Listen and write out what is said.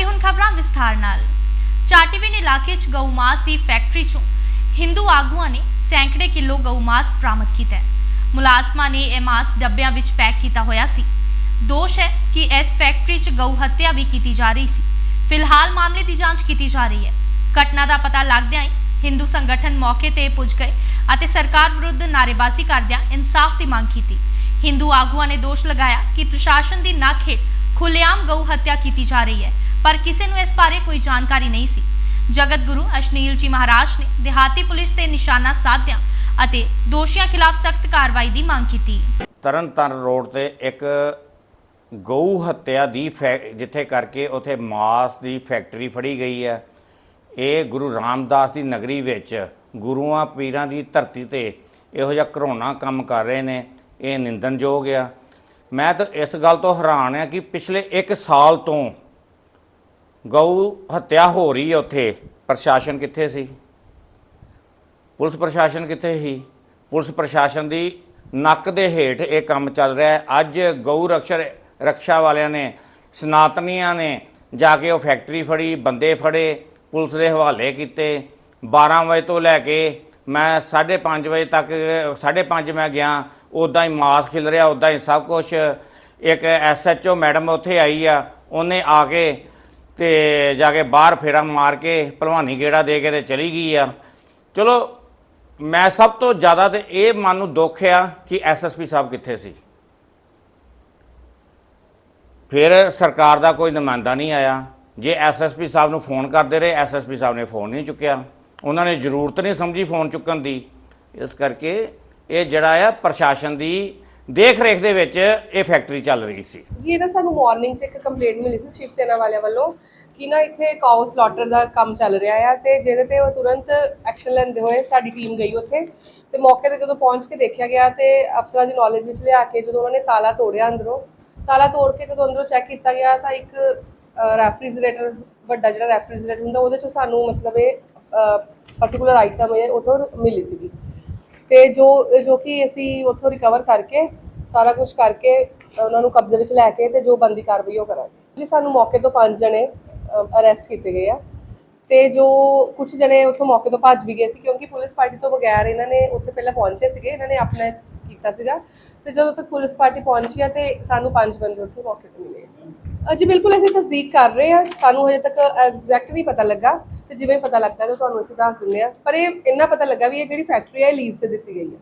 ਅਤੇ ਹੁਣ ਖਬਰਾਂ ਵਿਸਥਾਰ ਨਾਲ। ਚਾਟੀਵਿੰਡ ਇਲਾਕੇ 'ਚ ਗਊ ਮਾਸ ਦੀ ਫੈਕਟਰੀ 'ਚੋਂ ਹਿੰਦੂ ਆਗੂਆਂ ਨੇ ਸੈਂਕੜੇ ਕਿਲੋ ਗਊ ਮਾਸ ਬਰਾਮਦ ਕੀਤਾ ਹੈ। ਮੁਲਾਜ਼ਮਾਂ ਨੇ ਇਹ ਮਾਸ ਡੱਬਿਆਂ ਵਿੱਚ ਪੈਕ ਕੀਤਾ ਹੋਇਆ ਸੀ। ਦੋਸ਼ ਹੈ ਕਿ ਇਸ ਫੈਕਟਰੀ 'ਚ ਗਊ ਹੱਤਿਆ ਵੀ ਕੀਤੀ ਜਾ ਰਹੀ ਸੀ। ਫਿਲਹਾਲ ਮਾਮਲੇ ਦੀ ਜਾਂਚ ਕੀਤੀ ਜਾ ਰਹੀ ਹੈ। ਘਟਨਾ ਦਾ ਪਤਾ ਲੱਗਦਿਆਂ ਹੀ ਹਿੰਦੂ ਸੰਗਠਨ ਮੌਕੇ ਤੇ ਪੁੱਜ ਗਏ ਅਤੇ ਸਰਕਾਰ ਵਿਰੁੱਧ ਨਾਅਰੇਬਾਜ਼ੀ ਕਰਦਿਆਂ ਇਨਸਾਫ ਦੀ ਮੰਗ ਕੀਤੀ। ਹਿੰਦੂ ਆਗੂਆਂ ਨੇ ਦੋਸ਼ ਲਗਾਇਆ ਕਿ ਪ੍ਰਸ਼ਾਸਨ ਦੀ ਨੱਕ ਹੇਠ ਖੁੱਲੇਆਮ ਗਊ ਹੱਤਿਆ ਕੀਤੀ ਜਾ ਰਹੀ ਹੈ। ਪਰ ਕਿਸੇ ਨੂੰ ਇਸ ਬਾਰੇ ਕੋਈ ਜਾਣਕਾਰੀ ਨਹੀਂ ਸੀ। ਜਗਤ ਗੁਰੂ ਅਸ਼ਨੀਲ ਜੀ ਮਹਾਰਾਜ ਨੇ ਦਿਹਾਤੀ ਪੁਲਿਸ ਤੇ ਨਿਸ਼ਾਨਾ ਸਾਧਿਆ ਅਤੇ ਦੋਸ਼ੀਆਂ ਖਿਲਾਫ ਸਖਤ ਕਾਰਵਾਈ ਦੀ ਮੰਗ ਕੀਤੀ। ਤਰਨਤਾਰਨ ਰੋਡ ਤੇ ਇੱਕ ਗਊ ਹੱਤਿਆ ਦੀ ਫੈ- ਜਿੱਥੇ ਕਰਕੇ ਉਥੇ ਮਾਸ ਦੀ ਫੈਕਟਰੀ ਫੜੀ ਗਈ ਹੈ। ਇਹ ਗੁਰੂ ਰਾਮਦਾਸ ਦੀ ਨਗਰੀ ਵਿੱਚ ਗੁਰੂਆਂ ਪੀਰਾਂ ਦੀ ਧਰਤੀ ਤੇ ਇਹੋ ਜਿਹਾ ਘਰੋਣਾ ਕੰਮ ਕਰ ਰਹੇ ਨੇ। ਇਹ ਨਿੰਦਨਯੋਗ ਆ। ਮੈਂ ਤਾਂ ਇਸ ਗੱਲ ਤੋਂ ਹੈਰਾਨ ਆ ਕਿ ਪਿਛਲੇ 1 ਸਾਲ ਤੋਂ ਗਊ ਹੱਤਿਆ ਹੋ ਰਹੀ ਹੈ ਉੱਥੇ। ਪ੍ਰਸ਼ਾਸਨ ਕਿੱਥੇ ਸੀ? ਪੁਲਿਸ ਪ੍ਰਸ਼ਾਸਨ ਕਿੱਥੇ ਸੀ? ਪੁਲਿਸ ਪ੍ਰਸ਼ਾਸਨ ਦੀ ਨੱਕ ਦੇ ਹੇਠ ਇਹ ਕੰਮ ਚੱਲ ਰਿਹਾ ਹੈ। ਅੱਜ ਗਊ ਰਕਸ਼ਾ ਰਕਸ਼ਾ ਵਾਲਿਆਂ ਨੇ, ਸਨਾਤਨੀਆਂ ਨੇ ਜਾ ਕੇ ਉਹ ਫੈਕਟਰੀ ਫੜੀ, ਬੰਦੇ ਫੜੇ, ਪੁਲਿਸ ਦੇ ਹਵਾਲੇ ਕੀਤੇ। 12 ਵਜੇ ਤੋਂ ਲੈ ਕੇ ਮੈਂ 5:30 ਵਜੇ ਤੱਕ 5:30 ਮੈਂ ਗਿਆ ਉਦਾਂ ਹੀ ਮਾਸ ਖਿਲ ਰਿਹਾ ਉਦਾਂ ਹੀ ਸਭ ਕੁਝ ਇੱਕ ਐਸਐਚਓ ਮੈਡਮ ਉੱਥੇ ਆਈ ਆ, ਉਹਨੇ ਆ ਕੇ ਤੇ ਜਾ ਕੇ ਬਾਹਰ ਫੇਰਾ ਮਾਰ ਕੇ ਭਲਵਾਨੀ ਗੇੜਾ ਦੇ ਕੇ ਤੇ ਚਲੀ ਗਈ ਆ। ਚਲੋ, ਮੈਂ ਸਭ ਤੋਂ ਜ਼ਿਆਦਾ ਤੇ ਇਹ ਮਨ ਨੂੰ ਦੁੱਖ ਆ ਕਿ ਐਸਐਸਪੀ ਸਾਹਿਬ ਕਿੱਥੇ ਸੀ। ਫਿਰ ਸਰਕਾਰ ਦਾ ਕੋਈ ਨੁਮਾਇੰਦਾ ਨਹੀਂ ਆਇਆ। ਜੇ ਐਸਐਸਪੀ ਸਾਹਿਬ ਨੂੰ ਫੋਨ ਕਰਦੇ ਰਹੇ ਐਸਐਸਪੀ ਸਾਹਿਬ ਨੇ ਫੋਨ ਨਹੀਂ ਚੁੱਕਿਆ। ਉਹਨਾਂ ਨੇ ਜ਼ਰੂਰਤ ਨਹੀਂ ਸਮਝੀ ਫੋਨ ਚੁੱਕਣ ਦੀ। ਇਸ ਕਰਕੇ ਇਹ ਜਿਹੜਾ ਆ ਪ੍ਰਸ਼ਾਸਨ ਦੀ ਦੇਖ ਰੇਖ ਦੇ ਵਿੱਚ ਇਹ ਫੈਕਟਰੀ ਚੱਲ ਰਹੀ ਸੀ। ਜੀ, ਇਹ ਨਾ ਸਾਨੂੰ ਮਾਰਨਿੰਗ 'ਚ ਇੱਕ ਕੰਪਲੇਂਟ ਮਿਲੀ ਸੀ ਸ਼ਿਵ ਸੈਨਾ ਵਾਲਿਆਂ ਵੱਲੋਂ ਕਿ ਨਾ ਇੱਥੇ ਕਾਊ ਸਲਾਟਰ ਦਾ ਕੰਮ ਚੱਲ ਰਿਹਾ ਆ ਤੇ ਜਿਹਦੇ ਤੇ ਉਹ ਤੁਰੰਤ ਐਕਸ਼ਨ ਲੈਂਦੇ ਹੋਏ ਸਾਡੀ ਟੀਮ ਗਈ ਉੱਥੇ। ਤੇ ਮੌਕੇ ਤੇ ਜਦੋਂ ਪਹੁੰਚ ਕੇ ਦੇਖਿਆ ਗਿਆ ਤੇ ਅਫਸਰਾਂ ਦੀ ਨੌਲੇਜ ਵਿੱਚ ਲਿਆ ਕੇ ਜਦੋਂ ਉਹਨਾਂ ਨੇ ਤਾਲਾ ਤੋੜਿਆ ਅੰਦਰੋਂ, ਤਾਲਾ ਤੋੜ ਕੇ ਜਦੋਂ ਅੰਦਰੋਂ ਚੈੱਕ ਕੀਤਾ ਗਿਆ ਤਾਂ ਇੱਕ ਰੈਫਰੀਜਰੇਟਰ ਵੱਡਾ ਜਿਹੜਾ ਰੈਫਰੀਜਰੇਟਰ ਹੁੰਦਾ ਉਹਦੇ ਚੋਂ ਸਾਨੂੰ ਮਤਲਬ ਇਹ ਪਾਰਟਿਕੂਲਰ ਆਈਟਮ ਇਹ ਉਥੋਂ ਮਿਲੀ ਸੀਗੀ। ਤੇ ਜੋ ਜੋ ਕਿ ਅਸੀਂ ਉੱਥੋਂ ਰਿਕਵਰ ਕਰਕੇ, ਸਾਰਾ ਕੁਝ ਕਰਕੇ, ਉਹਨਾਂ ਨੂੰ ਕਬਜ਼ੇ ਵਿੱਚ ਲੈ ਕੇ ਤੇ ਜੋ ਬੰਦੀ ਕਾਰਵਾਈ ਉਹ ਕਰਾਂਗੇ। ਜੀ, ਸਾਨੂੰ ਮੌਕੇ ਤੋਂ ਪੰਜ ਜਣੇ ਅਰੈਸਟ ਕੀਤੇ ਗਏ ਆ। ਤੇ ਜੋ ਕੁਝ ਜਣੇ ਉੱਥੋਂ ਮੌਕੇ ਤੋਂ ਭੱਜ ਵੀ ਗਏ ਸੀ, ਕਿਉਂਕਿ ਪੁਲਿਸ ਪਾਰਟੀ ਤੋਂ ਬਗੈਰ ਇਹਨਾਂ ਨੇ ਉੱਥੇ ਪਹਿਲਾਂ ਪਹੁੰਚੇ ਸੀਗੇ, ਇਹਨਾਂ ਨੇ ਆਪਣਾ ਕੀਤਾ ਸੀਗਾ। ਤੇ ਜਦੋਂ ਤੱਕ ਪੁਲਿਸ ਪਾਰਟੀ ਪਹੁੰਚੀ ਆ ਤੇ ਸਾਨੂੰ ਪੰਜ ਬੰਦੇ ਉੱਥੇ ਮੌਕੇ ਤੋਂ ਮਿਲੇ ਆ। ਬਿਲਕੁਲ ਅਸੀਂ ਤਸਦੀਕ ਕਰ ਰਹੇ ਆ। ਸਾਨੂੰ ਹਜੇ ਤੱਕ ਐਗਜ਼ੈਕਟ ਨਹੀਂ ਪਤਾ ਲੱਗਾ। ਤੇ ਜਿਵੇਂ ਪਤਾ ਲੱਗਦਾ ਤਾਂ ਤੁਹਾਨੂੰ ਅਸੀਂ ਦੱਸ ਦਿੰਦੇ ਆ ਪਰ ਇਹ ਇੰਨਾ ਪਤਾ ਲੱਗਾ ਵੀ ਇਹ ਜਿਹੜੀ ਫੈਕਟਰੀ ਹੈ ਲੀਜ਼ ਤੇ ਦਿੱਤੀ ਗਈ ਹੈ।